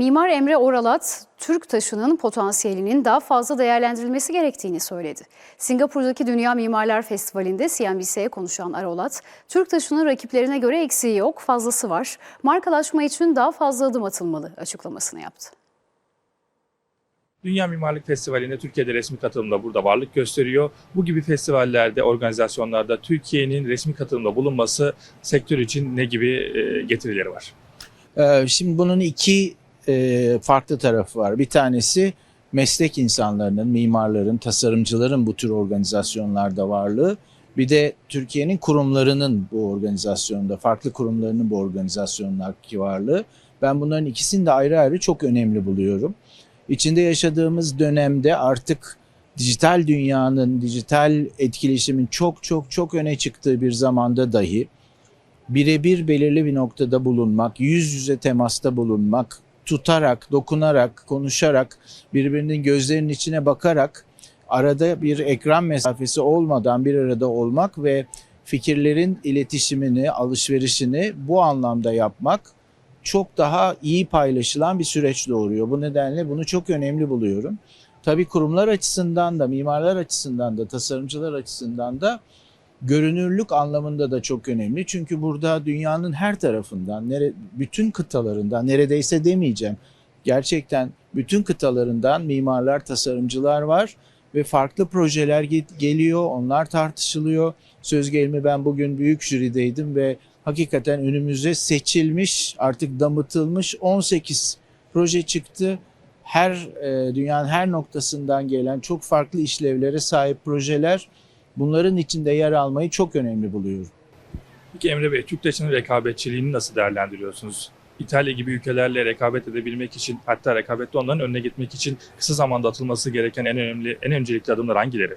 Mimar Emre Oralat, Türk taşının potansiyelinin daha fazla değerlendirilmesi gerektiğini söyledi. Singapur'daki Dünya Mimarlar Festivali'nde CNBC'ye konuşan Aralat, Türk taşının rakiplerine göre eksiği yok, fazlası var. Markalaşma için daha fazla adım atılmalı açıklamasını yaptı. Dünya Mimarlık Festivali'nde Türkiye'de resmi katılımda burada varlık gösteriyor. Bu gibi festivallerde, organizasyonlarda Türkiye'nin resmi katılımda bulunması sektör için ne gibi e, getirileri var? Ee, Şimdi bunun iki e, farklı tarafı var. Bir tanesi meslek insanlarının, mimarların, tasarımcıların bu tür organizasyonlarda varlığı. Bir de Türkiye'nin kurumlarının bu organizasyonda, farklı kurumlarının bu organizasyonlardaki varlığı. Ben bunların ikisini de ayrı ayrı çok önemli buluyorum. İçinde yaşadığımız dönemde artık dijital dünyanın, dijital etkileşimin çok çok çok öne çıktığı bir zamanda dahi birebir belirli bir noktada bulunmak, yüz yüze temasta bulunmak, tutarak, dokunarak, konuşarak, birbirinin gözlerinin içine bakarak arada bir ekran mesafesi olmadan bir arada olmak ve fikirlerin iletişimini, alışverişini bu anlamda yapmak çok daha iyi paylaşılan bir süreç doğuruyor. Bu nedenle bunu çok önemli buluyorum. Tabii kurumlar açısından da, mimarlar açısından da, tasarımcılar açısından da görünürlük anlamında da çok önemli. Çünkü burada dünyanın her tarafından, bütün kıtalarından, neredeyse demeyeceğim, gerçekten bütün kıtalarından mimarlar, tasarımcılar var ve farklı projeler ge- geliyor, onlar tartışılıyor. Söz gelimi ben bugün büyük jürideydim ve hakikaten önümüze seçilmiş, artık damıtılmış 18 proje çıktı. Her e, dünyanın her noktasından gelen çok farklı işlevlere sahip projeler bunların içinde yer almayı çok önemli buluyorum. Peki Emre Bey, Türk taşının rekabetçiliğini nasıl değerlendiriyorsunuz? İtalya gibi ülkelerle rekabet edebilmek için, hatta rekabette onların önüne gitmek için kısa zamanda atılması gereken en önemli, en öncelikli adımlar hangileri?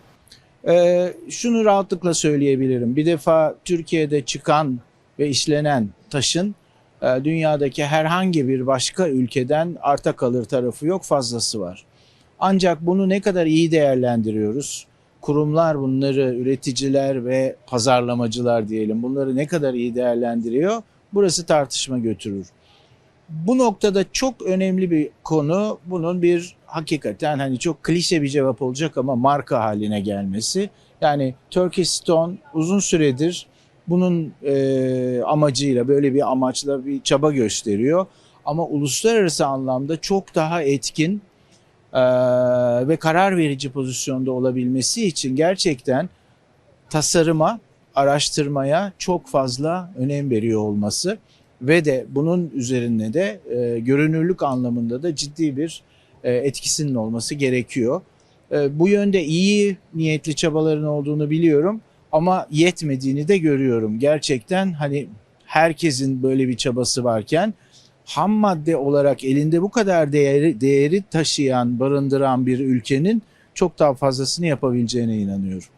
Ee, şunu rahatlıkla söyleyebilirim. Bir defa Türkiye'de çıkan ve işlenen taşın e, dünyadaki herhangi bir başka ülkeden arta kalır tarafı yok, fazlası var. Ancak bunu ne kadar iyi değerlendiriyoruz? Kurumlar bunları, üreticiler ve pazarlamacılar diyelim bunları ne kadar iyi değerlendiriyor? Burası tartışma götürür. Bu noktada çok önemli bir konu bunun bir hakikaten hani çok klişe bir cevap olacak ama marka haline gelmesi. Yani Turkish Stone uzun süredir bunun e, amacıyla böyle bir amaçla bir çaba gösteriyor. Ama uluslararası anlamda çok daha etkin ve karar verici pozisyonda olabilmesi için gerçekten tasarıma, araştırmaya çok fazla önem veriyor olması ve de bunun üzerine de e, görünürlük anlamında da ciddi bir e, etkisinin olması gerekiyor. E, bu yönde iyi niyetli çabaların olduğunu biliyorum ama yetmediğini de görüyorum. Gerçekten hani herkesin böyle bir çabası varken ham madde olarak elinde bu kadar değeri, değeri taşıyan, barındıran bir ülkenin çok daha fazlasını yapabileceğine inanıyorum.